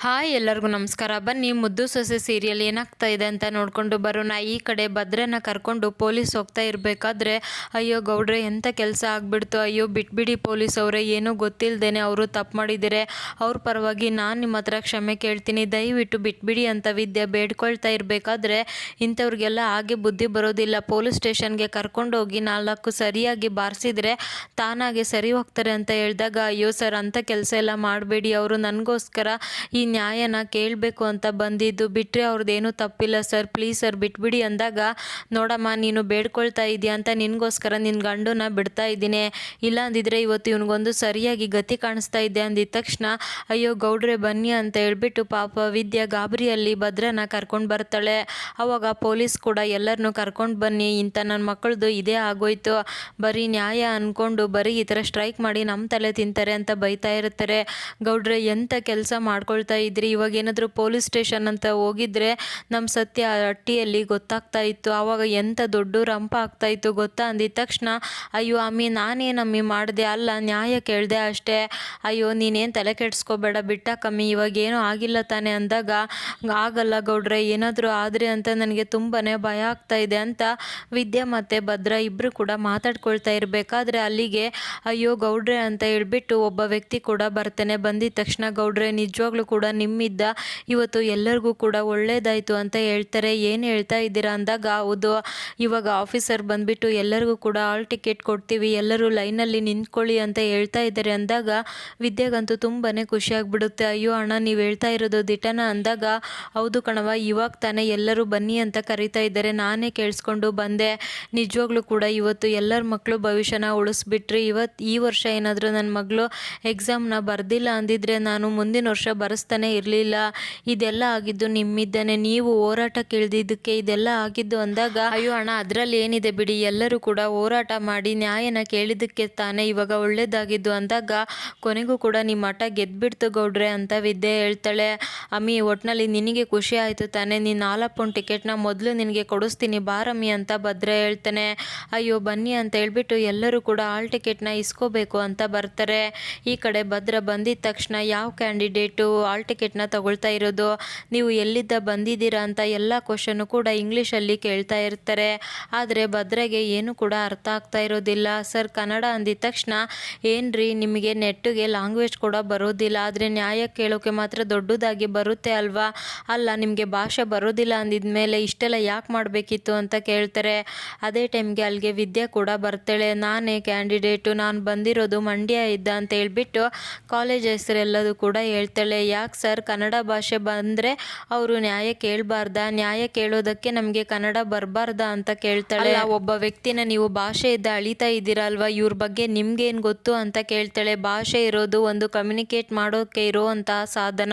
Hi ಎಲ್ಲರಿಗೂ ನಮಸ್ಕಾರ. ಬನ್ನಿ, ಮುದ್ದು ಸೊಸೆ ಸೀರಿಯಲ್ ಏನಾಗ್ತಾ ಇದೆ ಅಂತ ನೋಡಿಕೊಂಡು ಬರೋಣ. ಈ ಕಡೆ ಭದ್ರನ ಕರ್ಕೊಂಡು ಪೊಲೀಸ್ ಹೋಗ್ತಾ ಇರಬೇಕಾದ್ರೆ, ಅಯ್ಯೋ ಗೌಡ್ರೆ ಎಂಥ ಕೆಲಸ ಆಗ್ಬಿಡ್ತು? ಅಯ್ಯೋ, ಬಿಟ್ಬಿಡಿ ಪೊಲೀಸ್ ಅವರೇ, ಏನೂ ಗೊತ್ತಿಲ್ಲದೇನೆ ಅವರು ತಪ್ಪು ಮಾಡಿದ್ದಾರೆ. ಅವ್ರ ಪರವಾಗಿ ನಾನು ನಿಮ್ಮ ಹತ್ರ ಕ್ಷಮೆ ಕೇಳ್ತೀನಿ. ದಯವಿಟ್ಟು ಬಿಟ್ಬಿಡಿ ಅಂತ ವಿದ್ಯೆ ಬೇಡ್ಕೊಳ್ತಾ ಇರಬೇಕಾದ್ರೆ, ಇಂಥವ್ರಿಗೆಲ್ಲ ಹಾಗೆ ಬುದ್ಧಿ ಬರೋದಿಲ್ಲ. ಪೊಲೀಸ್ ಸ್ಟೇಷನ್ಗೆ ಕರ್ಕೊಂಡೋಗಿ ನಾಲ್ಕು ಸರಿಯಾಗಿ ಬಾರಿಸಿದರೆ, ತಾನಾಗೆ ಸರಿ ಹೋಗ್ತಾರೆ ಅಂತ ಹೇಳಿದಾಗ, ಅಯ್ಯೋ ಸರ್, ಅಂಥ ಕೆಲಸ ಎಲ್ಲ ಮಾಡಬೇಡಿ. ಅವರು ನನಗೋಸ್ಕರ ಈ ನ್ಯಾಯನ ಕೇಳಬೇಕು ಅಂತ ಬಂದಿದ್ದು. ಬಿಟ್ಟರೆ ಅವ್ರದ್ದೇನೂ ತಪ್ಪಿಲ್ಲ ಸರ್. ಪ್ಲೀಸ್ ಸರ್, ಬಿಟ್ಬಿಡಿ ಅಂದಾಗ, ನೋಡಮ್ಮ, ನೀನು ಬೇಡ್ಕೊಳ್ತಾ ಇದೆಯಾ ಅಂತ ನಿನಗೋಸ್ಕರ ನಿನ್ನ ಗಂಡನ ಬಿಡ್ತಾ ಇದ್ದೀನಿ. ಇಲ್ಲ ಅಂದಿದ್ರೆ ಇವತ್ತು ಇವನಿಗೊಂದು ಸರಿಯಾಗಿ ಗತಿ ಕಾಣಿಸ್ತಾ ಇದೆ ಅಂದಿದ ತಕ್ಷಣ, ಅಯ್ಯೋ, ಗೌಡ್ರೆ, ಬನ್ನಿ ಅಂತ ಹೇಳ್ಬಿಟ್ಟು ಪಾಪ ವಿದ್ಯಾ ಗಾಬರಿಯಲ್ಲಿ ಭದ್ರನ ಕರ್ಕೊಂಡು ಬರ್ತಾಳೆ. ಅವಾಗ ಪೊಲೀಸ್ ಕೂಡ ಎಲ್ಲರನ್ನೂ ಕರ್ಕೊಂಡು ಬನ್ನಿ ಇಂಥ ನನ್ನ ಮಕ್ಕಳದು ಇದೇ ಆಗೋಯ್ತು. ಬರೀ ನ್ಯಾಯ ಅಂದ್ಕೊಂಡು ಬರೀ ಈ ಥರ ಸ್ಟ್ರೈಕ್ ಮಾಡಿ ನಮ್ಮ ತಲೆ ತಿಂತಾರೆ ಅಂತ ಬೈತಾ ಇರ್ತಾರೆ. ಗೌಡ್ರೆ ಎಂಥ ಕೆಲಸ ಮಾಡ್ಕೊಳ್ತಾ ಇದ್ರಿ, ಇವಾಗ ಏನಾದರೂ ಪೊಲೀಸ್ ಸ್ಟೇಷನ್ ಅಂತ ಹೋಗಿದ್ರೆ ನಮ್ಮ ಸತ್ಯ ಅಟ್ಟಿಯಲ್ಲಿ ಗೊತ್ತಾಗ್ತಾ ಇತ್ತು. ಆವಾಗ ಎಂಥ ದೊಡ್ಡ ರಂಪ ಆಗ್ತಾ ಇತ್ತು ಗೊತ್ತಾ? ಅಂದಿದ ತಕ್ಷಣ, ಅಯ್ಯೋ ಅಮ್ಮಿ, ನಾನೇನು ಅಮ್ಮಿ ಮಾಡಿದೆ? ಅಲ್ಲ, ನ್ಯಾಯ ಕೇಳಿದೆ ಅಷ್ಟೇ. ಅಯ್ಯೋ, ನೀನೇನು ತಲೆ ಕೆಡಿಸ್ಕೋಬೇಡ, ಬಿಟ್ಟ ಕಮ್ಮಿ, ಇವಾಗ ಏನೂ ಆಗಿಲ್ಲ ತಾನೆ ಅಂದಾಗ, ಆಗಲ್ಲ ಗೌಡ್ರೆ, ಏನಾದರೂ ಆದರೆ ಅಂತ ನನಗೆ ತುಂಬಾ ಭಯ ಆಗ್ತಾ ಇದೆ ಅಂತ ವಿದ್ಯಾ ಮತ್ತು ಭದ್ರ ಇಬ್ಬರು ಕೂಡ ಮಾತಾಡ್ಕೊಳ್ತಾ ಇರಬೇಕಾದ್ರೆ ಅಲ್ಲಿಗೆ, ಅಯ್ಯೋ ಗೌಡ್ರೆ ಅಂತ ಹೇಳ್ಬಿಟ್ಟು ಒಬ್ಬ ವ್ಯಕ್ತಿ ಕೂಡ ಬರ್ತಾನೆ. ಬಂದಿದ ತಕ್ಷಣ, ಗೌಡ್ರೆ, ನಿಜವಾಗ್ಲೂ ಕೂಡ ನಿಮ್ಮಿದ್ದ ಇವತ್ತು ಎಲ್ಲರಿಗೂ ಕೂಡ ಒಳ್ಳೇದಾಯಿತು ಅಂತ ಹೇಳ್ತಾರೆ. ಏನು ಹೇಳ್ತಾ ಇದ್ದೀರಾ ಅಂದಾಗ, ಹೌದು, ಇವಾಗ ಆಫೀಸರ್ ಬಂದುಬಿಟ್ಟು ಎಲ್ಲರಿಗೂ ಕೂಡ ಆಲ್ ಟಿಕೆಟ್ ಕೊಡ್ತೀವಿ, ಎಲ್ಲರೂ ಲೈನಲ್ಲಿ ನಿಂತ್ಕೊಳ್ಳಿ ಅಂತ ಹೇಳ್ತಾ ಇದ್ದಾರೆ ಅಂದಾಗ ವಿದ್ಯೆಗಂತೂ ತುಂಬಾ ಖುಷಿ ಆಗ್ಬಿಡುತ್ತೆ. ಅಯ್ಯೋ ಅಣ್ಣ, ನೀವು ಹೇಳ್ತಾ ಇರೋದು ದಿಟನ ಅಂದಾಗ, ಹೌದು ಕಣವ ಇವಾಗ ತಾನೇ ಎಲ್ಲರೂ ಬನ್ನಿ ಅಂತ ಕರಿತಾ ಇದ್ದಾರೆ. ನಾನೇ ಕೇಳಿಸ್ಕೊಂಡು ಬಂದೆ. ನಿಜವಾಗ್ಲೂ ಕೂಡ ಇವತ್ತು ಎಲ್ಲರ ಮಕ್ಕಳು ಭವಿಷ್ಯನ ಉಳಿಸ್ಬಿಟ್ರಿ. ಇವತ್ತು ಈ ವರ್ಷ ಏನಾದರೂ ನನ್ನ ಮಗಳು ಎಕ್ಸಾಮ್ನ ಬರ್ದಿಲ್ಲ ಅಂದಿದ್ರೆ ನಾನು ಮುಂದಿನ ವರ್ಷ ಬರೆಸ್ತಾನೆ ಇರಲಿಲ್ಲ. ಇದೆಲ್ಲ ಆಗಿದ್ದು ನಿಮ್ಮಿದ್ದಾನೆ. ನೀವು ಹೋರಾಟ ಕೇಳ್ದಿದ್ದಕ್ಕೆ ಇದೆಲ್ಲ ಆಗಿದ್ದು ಅಂದಾಗ, ಅಯ್ಯೋ ಅಣ್ಣ, ಅದರಲ್ಲಿ ಏನಿದೆ ಬಿಡಿ. ಎಲ್ಲರೂ ಕೂಡ ಹೋರಾಟ ಮಾಡಿ ನ್ಯಾಯನ ಕೇಳಿದ್ದಕ್ಕೆ ತಾನೇ ಇವಾಗ ಒಳ್ಳೇದಾಗಿದ್ದು ಅಂದಾಗ, ಕೊನೆಗೂ ಕೂಡ ನಿಮ್ಮ ಮಠ ಗೆದ್ಬಿಡ್ತು ಗೌಡ್ರೆ ಅಂತ ವಿದ್ಯೆ ಹೇಳ್ತಾಳೆ. ಅಮ್ಮಿ, ಒಟ್ನಲ್ಲಿ ನಿನಗೆ ಖುಷಿ ಆಯಿತು ತಾನೇ. ನೀನು ಪೌಂಡ್ ಟಿಕೆಟ್ನ ಮೊದಲು ನಿನಗೆ ಕೊಡಿಸ್ತೀನಿ, ಬಾರಮ್ಮಿ ಅಂತ ಭದ್ರ ಹೇಳ್ತಾನೆ. ಅಯ್ಯೋ, ಬನ್ನಿ ಅಂತ ಹೇಳ್ಬಿಟ್ಟು ಎಲ್ಲರೂ ಕೂಡ ಆಲ್ ಟಿಕೆಟ್ನ ಇಸ್ಕೋಬೇಕು ಅಂತ ಬರ್ತಾರೆ. ಈ ಕಡೆ ಭದ್ರ ಬಂದಿದ ತಕ್ಷಣ ಯಾವ ಕ್ಯಾಂಡಿಡೇಟು ಆಲ್ ಟಿಕೆಟ್ನ ತಗೊಳ್ತಾ ಇರೋದು, ನೀವು ಎಲ್ಲಿದ್ದ ಬಂದಿದ್ದೀರಾ ಅಂತ ಎಲ್ಲ ಕ್ವಶನ್ನು ಕೂಡ ಇಂಗ್ಲೀಷಲ್ಲಿ ಕೇಳ್ತಾ ಇರ್ತಾರೆ. ಆದರೆ ಭದ್ರಗೆ ಏನು ಕೂಡ ಅರ್ಥ ಆಗ್ತಾ ಇರೋದಿಲ್ಲ. ಸರ್ ಕನ್ನಡ ಅಂದಿದ ತಕ್ಷಣ, ಏನ್ರಿ, ನಿಮಗೆ ನೆಟ್ಟಿಗೆ ಲ್ಯಾಂಗ್ವೇಜ್ ಕೂಡ ಬರೋದಿಲ್ಲ. ಆದರೆ ನ್ಯಾಯ ಕೇಳೋಕೆ ಮಾತ್ರ ದೊಡ್ಡದಾಗಿ ಬರುತ್ತೆ ಅಲ್ವಾ? ಅಲ್ಲ, ನಿಮಗೆ ಭಾಷೆ ಬರೋದಿಲ್ಲ ಅಂದಿದ ಮೇಲೆ ಇಷ್ಟೆಲ್ಲ ಯಾಕೆ ಮಾಡಬೇಕಿತ್ತು? ಅಂತ ಕೇಳ್ತಾರೆ. ಅದೇ ಟೈಮ್ಗೆ ಅಲ್ಲಿಗೆ ವಿದ್ಯೆ ಕೂಡ ಬರ್ತಾಳೆ. ನಾನೇ ಕ್ಯಾಂಡಿಡೇಟು. ನಾನು ಬಂದಿರೋದು ಮಂಡ್ಯ ಇದ್ದ ಅಂತ ಹೇಳ್ಬಿಟ್ಟು ಕಾಲೇಜ್ ಹೆಸರೆಲ್ಲದು ಕೂಡ ಹೇಳ್ತಾಳೆ. ಯಾಕೆ ಸರ್ ಕನ್ನಡ ಭಾಷೆ ಬಂದರೆ ಅವರು ನ್ಯಾಯ ಕೇಳಬಾರ್ದ? ನ್ಯಾಯ ಕೇಳೋದಕ್ಕೆ ನಮಗೆ ಕನ್ನಡ ಬರಬಾರ್ದ ಅಂತ ಕೇಳ್ತಾಳೆ. ಒಬ್ಬ ವ್ಯಕ್ತಿನ ನೀವು ಭಾಷೆಯಿಂದ ಅಳಿತಾ ಇದ್ದೀರಲ್ವಾ? ಇವ್ರ ಬಗ್ಗೆ ನಿಮ್ಗೇನು ಗೊತ್ತು ಅಂತ ಕೇಳ್ತಾಳೆ. ಭಾಷೆ ಇರೋದು ಒಂದು ಕಮ್ಯುನಿಕೇಟ್ ಮಾಡೋಕ್ಕೆ ಇರೋವಂತಹ ಸಾಧನ.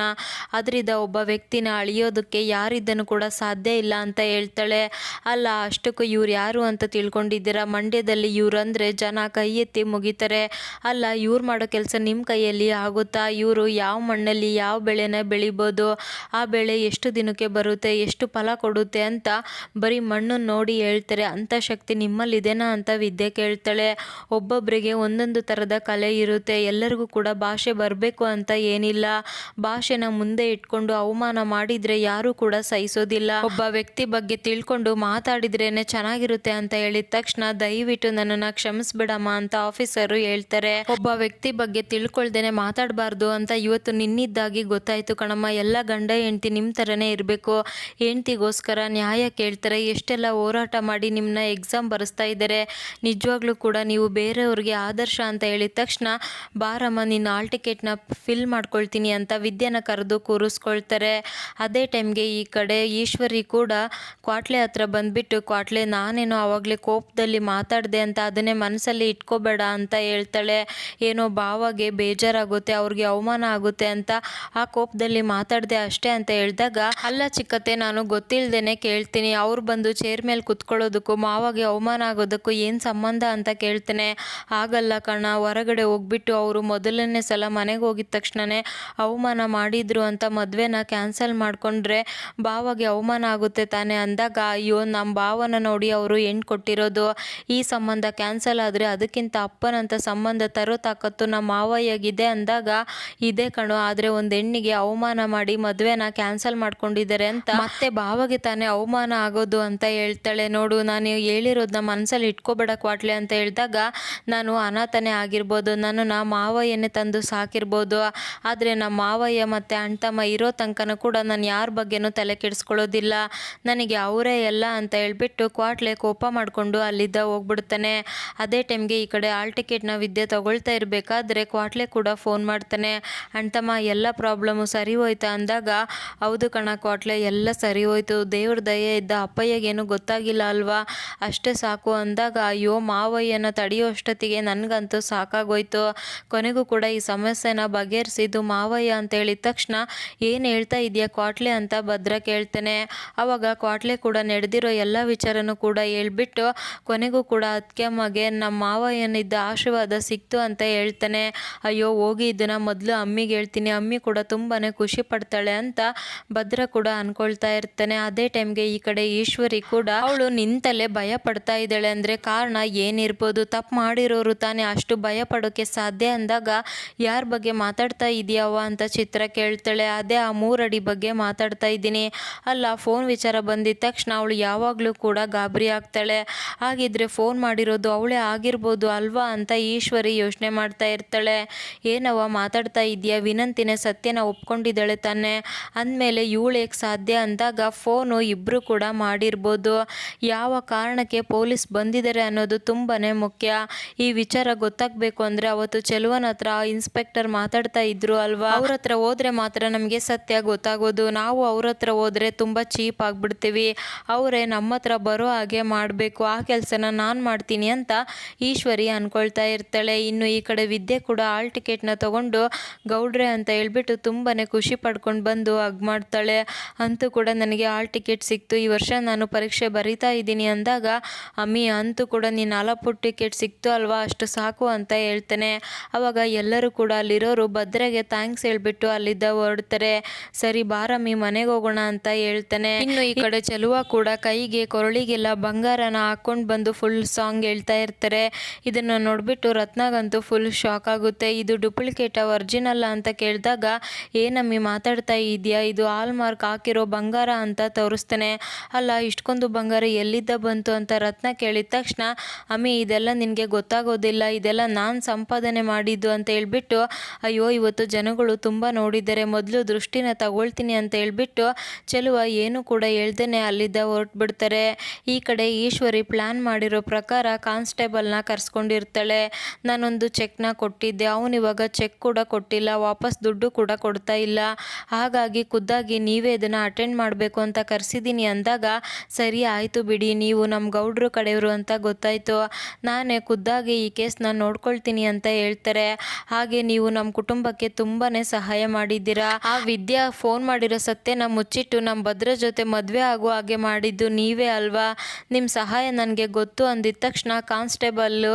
ಅದರಿಂದ ಒಬ್ಬ ವ್ಯಕ್ತಿನ ಅಳಿಯೋದಕ್ಕೆ ಯಾರಿದ್ದನ್ನು ಕೂಡ ಸಾಧ್ಯ ಇಲ್ಲ ಅಂತ ಹೇಳ್ತಾಳೆ. ಅಲ್ಲ ಅಷ್ಟಕ್ಕೂ ಇವ್ರು ಯಾರು ಅಂತ ತಿಳ್ಕೊಂಡಿದ್ದೀರಾ? ಮಂಡ್ಯದಲ್ಲಿ ಇವ್ರಂದ್ರೆ ಜನ ಕೈ ಎತ್ತಿ ಮುಗಿತಾರೆ. ಅಲ್ಲ ಇವ್ರು ಮಾಡೋ ಕೆಲಸ ನಿಮ್ಮ ಕೈಯಲ್ಲಿ ಆಗುತ್ತಾ? ಇವರು ಯಾವ ಮಣ್ಣಲ್ಲಿ ಯಾವ ಬೆಳೆನ ಬೆಳಿಬೋದು. ಆ ಬೆಳೆ ಎಷ್ಟು ದಿನಕ್ಕೆ ಬರುತ್ತೆ, ಎಷ್ಟು ಫಲ ಕೊಡುತ್ತೆ ಅಂತ ಬರೀ ಮಣ್ಣು ನೋಡಿ ಹೇಳ್ತಾರೆ. ಅಂಥ ಶಕ್ತಿ ನಿಮ್ಮಲ್ಲಿದೆನಾ ಅಂತ ವಿದ್ಯೆ ಕೇಳ್ತಾಳೆ. ಒಬ್ಬೊಬ್ಬರಿಗೆ ಒಂದೊಂದು ಥರದ ಕಲೆ ಇರುತ್ತೆ. ಎಲ್ಲರಿಗೂ ಕೂಡ ಭಾಷೆ ಬರಬೇಕು ಅಂತ ಏನಿಲ್ಲ. ಭಾಷೆನ ಮುಂದೆ ಇಟ್ಕೊಂಡು ಅವಮಾನ ಮಾಡಿದರೆ ಯಾರೂ ಕೂಡ ಸಹಿಸೋದಿಲ್ಲ. ಒಬ್ಬ ವ್ಯಕ್ತಿ ಬಗ್ಗೆ ತಿಳ್ಕೊಂಡು ಮಾತಾಡಿದ್ರೇನೆ ಚೆನ್ನಾಗಿರುತ್ತೆ ಅಂತ ಹೇಳಿದ ತಕ್ಷಣ ದಯವಿಟ್ಟು ನನ್ನನ್ನು ಕ್ಷಮಿಸ್ಬಿಡಮ್ಮ ಅಂತ ಆಫೀಸರು ಹೇಳ್ತಾರೆ. ಒಬ್ಬ ವ್ಯಕ್ತಿ ಬಗ್ಗೆ ತಿಳ್ಕೊಳ್ದೇನೆ ಮಾತಾಡಬಾರ್ದು ಅಂತ ಇವತ್ತು ನಿನ್ನಿದ್ದಾಗಿ ಗೊತ್ತಾಯ್ತು ಕಣಮ್ಮ, ಎಲ್ಲ ಗಂಡ ಹೆಂಡ್ತಿ ನಿಮ್ಮ ಥರನೇ ಇರಬೇಕು. ಹೆಂಡ್ತಿಗೋಸ್ಕರ ನ್ಯಾಯ ಕೇಳ್ತಾರೆ, ಎಷ್ಟೆಲ್ಲ ಹೋರಾಟ ಮಾಡಿ ನಿಮ್ಮನ್ನ ಎಕ್ಸಾಮ್ ಬರೆಸ್ತಾ ಇದ್ದಾರೆ. ನಿಜವಾಗ್ಲೂ ಕೂಡ ನೀವು ಬೇರೆಯವ್ರಿಗೆ ಆದರ್ಶ ಅಂತ ಹೇಳಿದ ತಕ್ಷಣ, ಬಾರಮ್ಮ ನಿನ್ನ ಆಲ್ ಟಿಕೆಟ್ನ ಫಿಲ್ ಮಾಡ್ಕೊಳ್ತೀನಿ ಅಂತ ವಿದ್ಯೆನ ಕರೆದು ಕೂರಿಸ್ಕೊಳ್ತಾರೆ. ಅದೇ ಟೈಮ್ಗೆ ಈ ಕಡೆ ಈಶ್ವರಿ ಕೂಡ ಕ್ವಾಟ್ಲೆ ಹತ್ರ ಬಂದುಬಿಟ್ಟು, ಕ್ವಾಟ್ಲೆ, ನಾನೇನೋ ಆವಾಗಲೇ ಕೋಪದಲ್ಲಿ ಮಾತಾಡಿದೆ ಅಂತ ಅದನ್ನೇ ಮನಸ್ಸಲ್ಲಿ ಇಟ್ಕೋಬೇಡ ಅಂತ ಹೇಳ್ತಾಳೆ. ಏನೋ ಭಾವಗೆ ಬೇಜಾರಾಗುತ್ತೆ, ಅವ್ರಿಗೆ ಅವಮಾನ ಆಗುತ್ತೆ ಅಂತ ಆ ಕೋಪದಲ್ಲಿ ಮಾತಾಡಿದೆ ಅಷ್ಟೇ ಅಂತ ಹೇಳಿದಾಗ, ಅಲ್ಲ ಚಿಕ್ಕತ್ತೆ, ನಾನು ಗೊತ್ತಿಲ್ಲದೇನೆ ಕೇಳ್ತೀನಿ. ಅವ್ರು ಬಂದು ಚೇರ್ ಮೇಲೆ ಕುತ್ಕೊಳ್ಳೋದಕ್ಕೂ, ಮಾವಾಗೆ ಅವಮಾನ ಆಗೋದಕ್ಕೂ ಏನು ಸಂಬಂಧ ಅಂತ ಕೇಳ್ತೇನೆ. ಆಗಲ್ಲ ಕಣ, ಹೊರಗಡೆ ಹೋಗ್ಬಿಟ್ಟು ಅವರು ಮೊದಲನೇ ಸಲ ಮನೆಗೆ ಹೋಗಿದ ತಕ್ಷಣನೇ ಅವಮಾನ ಮಾಡಿದ್ರು ಅಂತ ಮದುವೆನ ಕ್ಯಾನ್ಸಲ್ ಮಾಡಿಕೊಂಡ್ರೆ ಭಾವಗೆ ಅವಮಾನ ಆಗುತ್ತೆ ತಾನೇ ಅಂದಾಗ, ಅಯ್ಯೋ ನಮ್ಮ ಭಾವನ ನೋಡಿ ಅವರು ಹೆಣ್ಣು ಕೊಟ್ಟಿರೋದು. ಈ ಸಂಬಂಧ ಕ್ಯಾನ್ಸಲ್ ಆದರೆ ಅದಕ್ಕಿಂತ ಅಪ್ಪನಂತ ಸಂಬಂಧ ತರೋ ತಾಕತ್ತು ನಮ್ಮ ಮಾವಯ್ಯಗಿದೆ ಅಂದಾಗ, ಇದೆ ಕಣೋ, ಆದರೆ ಒಂದು ಹೆಣ್ಣು ಹೆಣ್ಣಿಗೆ ಅವಮಾನ ಮಾಡಿ ಮದುವೆನ ಕ್ಯಾನ್ಸಲ್ ಮಾಡ್ಕೊಂಡಿದ್ದಾರೆ ಅಂತ. ಮತ್ತೆ ಭಾವಗೆ ತಾನೇ ಅವಮಾನ ಆಗೋದು ಅಂತ ಹೇಳ್ತಾಳೆ. ನೋಡು, ನಾನು ಹೇಳಿರೋದನ್ನ ಮನಸ್ಸಲ್ಲಿ ಇಟ್ಕೋಬೇಡ ಕ್ವಾಟ್ಲೆ ಅಂತ ಹೇಳಿದಾಗ ನಾನು ಅನಾಥನೇ ಆಗಿರ್ಬೋದು. ನನ್ನನ್ನು ಮಾವಯ್ಯನೇ ತಂದು ಸಾಕಿರ್ಬೋದು. ಆದರೆ ನಮ್ಮ ಮಾವಯ್ಯ ಮತ್ತು ಅಣ್ತಮ್ಮ ಇರೋ ತನಕನೂ ಕೂಡ ನಾನು ಯಾರ ಬಗ್ಗೆನೂ ತಲೆ ಕೆಡಿಸ್ಕೊಳ್ಳೋದಿಲ್ಲ. ನನಗೆ ಅವರೇ ಎಲ್ಲ ಅಂತ ಹೇಳ್ಬಿಟ್ಟು ಕ್ವಾಟ್ಲೆ ಕೋಪ ಮಾಡಿಕೊಂಡು ಅಲ್ಲಿದ್ದ ಹೋಗ್ಬಿಡ್ತಾನೆ. ಅದೇ ಟೈಮ್ಗೆ ಈ ಕಡೆ ಆಲ್ ಟಿಕೆಟ್ನ ವಿದ್ಯೆ ತಗೊಳ್ತಾ ಇರಬೇಕಾದ್ರೆ ಕ್ವಾಟ್ಲೆ ಕೂಡ ಫೋನ್ ಮಾಡ್ತಾನೆ. ಅಣ್ತಮ್ಮ ಎಲ್ಲ ಪ್ರಾಬ್ಲಮ್ಮು ಸರಿ ಹೋಯ್ತಾ ಅಂದಾಗ, ಹೌದು ಕಣ ಕ್ವಾಟ್ಲೆ ಎಲ್ಲ ಸರಿ ಹೋಯ್ತು. ದೇವ್ರ ದಯೆ ಇದ್ದ ಅಪ್ಪಯ್ಯಗೇನು ಗೊತ್ತಾಗಿಲ್ಲ ಅಲ್ವಾ? ಅಷ್ಟೇ ಸಾಕು ಅಂದಾಗ, ಅಯ್ಯೋ, ಮಾವಯ್ಯನ ತಡೆಯೋ ಅಷ್ಟೊತ್ತಿಗೆ ನನಗಂತೂ ಸಾಕಾಗೋಯ್ತು. ಕೊನೆಗೂ ಕೂಡ ಈ ಸಮಸ್ಯೆನ ಬಗೆಹರಿಸಿದ್ದು ಮಾವಯ್ಯ ಅಂತ ಹೇಳಿದ ತಕ್ಷಣ, ಏನು ಹೇಳ್ತಾ ಇದೆಯಾ ಕ್ವಾಟ್ಲೆ ಅಂತ ಭದ್ರ ಕೇಳ್ತಾನೆ. ಆವಾಗ ಕ್ವಾಟ್ಲೆ ಕೂಡ ನಡೆದಿರೋ ಎಲ್ಲ ವಿಚಾರನೂ ಕೂಡ ಹೇಳ್ಬಿಟ್ಟು, ಕೊನೆಗೂ ಕೂಡ ಅತ್ಕೆಮ್ಮಗೆ ನಮ್ಮ ಮಾವಯ್ಯನಿದ್ದ ಆಶೀರ್ವಾದ ಸಿಕ್ತು ಅಂತ ಹೇಳ್ತಾನೆ. ಅಯ್ಯೋ, ಹೋಗಿ ಇದನ್ನ ಮೊದಲು ಅಮ್ಮಿಗೆ ಹೇಳ್ತೀನಿ. ಅಮ್ಮಿ ಕೂಡ ತುಂಬಾ ಖುಷಿ ಪಡ್ತಾಳೆ ಅಂತ ಭದ್ರ ಕೂಡ ಅನ್ಕೊಳ್ತಾ ಇರ್ತಾನೆ. ಅದೇ ಟೈಮ್ಗೆ ಈ ಕಡೆ ಈಶ್ವರಿ ಕೂಡ ಅವಳು ನಿಂತಲ್ಲೇ ಭಯ ಪಡ್ತಾ ಇದ್ದಾಳೆ. ಅಂದರೆ ಕಾರಣ ಏನಿರ್ಬೋದು? ತಪ್ಪು ಮಾಡಿರೋರು ತಾನೇ ಅಷ್ಟು ಭಯ ಪಡೋಕೆ ಸಾಧ್ಯ ಅಂದಾಗ ಯಾರ ಬಗ್ಗೆ ಮಾತಾಡ್ತಾ ಇದೆಯವ್ವ ಅಂತ ಚಿತ್ರ ಕೇಳ್ತಾಳೆ. ಅದೇ ಆ ಮೂರಡಿ ಬಗ್ಗೆ ಮಾತಾಡ್ತಾ ಇದ್ದೀನಿ. ಅಲ್ಲ ಫೋನ್ ವಿಚಾರ ಬಂದಿದ್ದ ತಕ್ಷಣ ಅವಳು ಯಾವಾಗಲೂ ಕೂಡ ಗಾಬರಿ ಆಗ್ತಾಳೆ. ಹಾಗಿದ್ರೆ ಫೋನ್ ಮಾಡಿರೋದು ಅವಳೇ ಆಗಿರ್ಬೋದು ಅಲ್ವಾ ಅಂತ ಈಶ್ವರಿ ಯೋಚನೆ ಮಾಡ್ತಾ ಇರ್ತಾಳೆ. ಏನವ್ವ, ಮಾತಾಡ್ತಾ ಇದೆಯಾ ವಿನಂತಿನ ಸತ್ಯನ ಒಪ್ಕೊಂಡಿದ್ದಾಳೆ ತಾನೆ. ಅಂದಮೇಲೆ ಇವಳೇಗೆ ಸಾಧ್ಯ ಅಂದಾಗ ಫೋನು ಇಬ್ಬರು ಕೂಡ ಮಾಡಿರ್ಬೋದು. ಯಾವ ಕಾರಣಕ್ಕೆ ಪೊಲೀಸ್ ಬಂದಿದ್ದಾರೆ ಅನ್ನೋದು ತುಂಬಾ ಮುಖ್ಯ. ಈ ವಿಚಾರ ಗೊತ್ತಾಗಬೇಕು ಅಂದರೆ ಅವತ್ತು ಚೆಲುವನ ಹತ್ರ ಇನ್ಸ್ಪೆಕ್ಟರ್ ಮಾತಾಡ್ತಾ ಇದ್ರು ಅಲ್ವಾ? ಅವ್ರ ಹತ್ರ ಹೋದ್ರೆ ಮಾತ್ರ ನಮಗೆ ಸತ್ಯ ಗೊತ್ತಾಗೋದು. ನಾವು ಅವ್ರ ಹತ್ರ ಹೋದ್ರೆ ತುಂಬ ಚೀಪ್ ಆಗಿಬಿಡ್ತೀವಿ. ಅವರೇ ನಮ್ಮ ಹತ್ರ ಬರೋ ಹಾಗೆ ಮಾಡಬೇಕು. ಆ ಕೆಲಸನ ನಾನು ಮಾಡ್ತೀನಿ ಅಂತ ಈಶ್ವರಿ ಅನ್ಕೊಳ್ತಾ ಇರ್ತಾಳೆ. ಇನ್ನು ಈ ಕಡೆ ವಿದ್ಯೆ ಕೂಡ ಆಲ್ ಟಿಕೆಟ್ನ ತಗೊಂಡು ಗೌಡ್ರೆ ಅಂತ ಹೇಳ್ಬಿಟ್ಟು ತುಂಬಾ ಖುಷಿ ಪಡ್ಕೊಂಡು ಬಂದು ಹಗ್ ಮಾಡ್ತಾಳೆ ಅಂತೂ ಕೂಡ ನನಗೆ ಆಲ್ ಟಿಕೆಟ್ ಸಿಕ್ತು. ಈ ವರ್ಷ ನಾನು ಪರೀಕ್ಷೆ ಬರಿತಾ ಇದ್ದೀನಿ ಅಂದಾಗ, ಅಮ್ಮಿ, ಅಂತೂ ಕೂಡ ನೀನು ನಾಲ್ಕು ಟಿಕೆಟ್ ಸಿಕ್ತು ಅಲ್ವಾ? ಅಷ್ಟು ಸಾಕು ಅಂತ ಹೇಳ್ತಾನೆ. ಅವಾಗ ಎಲ್ಲರೂ ಕೂಡ ಅಲ್ಲಿರೋರು ಭದ್ರಗೆ ಥ್ಯಾಂಕ್ಸ್ ಹೇಳ್ಬಿಟ್ಟು ಅಲ್ಲಿದ್ದ ಹೊರಡ್ತಾರೆ. ಸರಿ ಬಾರಮ್ಮಿ ಮನೆಗೆ ಹೋಗೋಣ ಅಂತ ಹೇಳ್ತಾನೆ. ಇನ್ನು ಈ ಕಡೆ ಚೆಲುವ ಕೂಡ ಕೈಗೆ ಕೊರಳಿಗೆಲ್ಲ ಬಂಗಾರನ ಹಾಕೊಂಡು ಬಂದು ಫುಲ್ ಸಾಂಗ್ ಹೇಳ್ತಾ ಇರ್ತಾರೆ. ಇದನ್ನು ನೋಡಿಬಿಟ್ಟು ರತ್ನಾಗಂತೂ ಫುಲ್ ಶಾಕ್ ಆಗುತ್ತೆ. ಇದು ಡುಪ್ಲಿಕೇಟ ಒರಿಜಿನಲ್ ಅಂತ ಕೇಳಿದಾಗ ಏನಮ್ಮಿ ಮಾತಾಡ್ತಾ ಇದೆಯಾ? ಇದು ಆಲ್ ಮಾರ್ಕ್ ಹಾಕಿರೋ ಬಂಗಾರ ಅಂತ ತೋರಿಸ್ತಾನೆ. ಅಲ್ಲ, ಇಷ್ಟೊಂದು ಬಂಗಾರ ಎಲ್ಲಿದ್ದ ಬಂತು ಅಂತ ರತ್ನ ಕೇಳಿದ ತಕ್ಷಣ, ಅಮ್ಮಿ, ಇದೆಲ್ಲ ನಿನಗೆ ಗೊತ್ತಾಗೋದಿಲ್ಲ. ಇದೆಲ್ಲ ನಾನು ಸಂಪಾದನೆ ಮಾಡಿದ್ದು ಅಂತ ಹೇಳ್ಬಿಟ್ಟು, ಅಯ್ಯೋ, ಇವತ್ತು ಜನಗಳು ತುಂಬ ನೋಡಿದ್ದಾರೆ. ಮೊದಲು ದೃಷ್ಟಿನ ತಗೊಳ್ತೀನಿ ಅಂತ ಹೇಳ್ಬಿಟ್ಟು, ಚೆಲುವ ಏನು ಕೂಡ ಹೇಳ್ದೇನೆ ಅಲ್ಲಿದ್ದ ಹೊರಟ್ಬಿಡ್ತಾರೆ. ಈ ಕಡೆ ಈಶ್ವರಿ ಪ್ಲ್ಯಾನ್ ಮಾಡಿರೋ ಪ್ರಕಾರ ಕಾನ್ಸ್ಟೇಬಲ್ನ ಕರ್ಸ್ಕೊಂಡಿರ್ತಾಳೆ. ನಾನೊಂದು ಚೆಕ್ನ ಕೊಟ್ಟಿದ್ದೆ. ಅವನು ಇವಾಗ ಚೆಕ್ ಕೂಡ ಕೊಟ್ಟಿಲ್ಲ. ವಾಪಸ್ ದುಡ್ಡು ಕೂಡ ಕೊಡ್ತಾ ಇಲ್ಲ. ಹಾಗಾಗಿ ಖುದ್ದಾಗಿ ನೀವೇ ಇದನ್ನು ಅಟೆಂಡ್ ಮಾಡಬೇಕು ಅಂತ ಕರೆಸಿದ್ದೀನಿ ಅಂದಾಗ, ಸರಿ ಆಯಿತು ಬಿಡಿ, ನೀವು ನಮ್ಮ ಗೌಡ್ರು ಕಡೆಯವರು ಅಂತ ಗೊತ್ತಾಯಿತು. ನಾನೇ ಖುದ್ದಾಗಿ ಈ ಕೇಸ್ನ ನೋಡ್ಕೊಳ್ತೀನಿ ಅಂತ ಹೇಳ್ತಾರೆ. ಹಾಗೆ ನೀವು ನಮ್ಮ ಕುಟುಂಬಕ್ಕೆ ತುಂಬಾ ಸಹಾಯ ಮಾಡಿದ್ದೀರಾ. ಆ ವಿದ್ಯಾ ಫೋನ್ ಮಾಡಿರೋ ಸತ್ಯನ ಮುಚ್ಚಿಟ್ಟು ನಮ್ಮ ಭದ್ರ ಜೊತೆ ಮದುವೆ ಆಗೋ ಹಾಗೆ ಮಾಡಿದ್ದು ನೀವೇ ಅಲ್ವಾ? ನಿಮ್ಮ ಸಹಾಯ ನನಗೆ ಗೊತ್ತು ಅಂದಿದ ತಕ್ಷಣ ಕಾನ್ಸ್ಟೇಬಲ್ಲು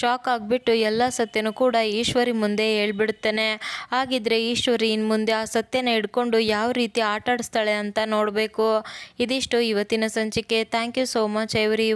ಶಾಕ್ ಆಗಿಬಿಟ್ಟು ಎಲ್ಲ ಸತ್ಯನೂ ಕೂಡ ಈಶ್ವರಿ ಮುಂದೆ ಹೇಳ್ಬಿಡ್ತಾನೆ. ಹಾಗಿದ್ರೆ ಈಶ್ವರಿ ಇನ್ನು ಮುಂದೆ ಆ ಸತ್ಯನ ಹಿಡ್ಕೊಂಡು ಯಾವ ರೀತಿ ಆಟ ಆಡಿಸ್ತಾಳೆ ಅಂತ ನೋಡಬೇಕು. ಇದಿಷ್ಟು ಇವತ್ತಿನ ಸಂಚಿಕೆ. Thank you so much every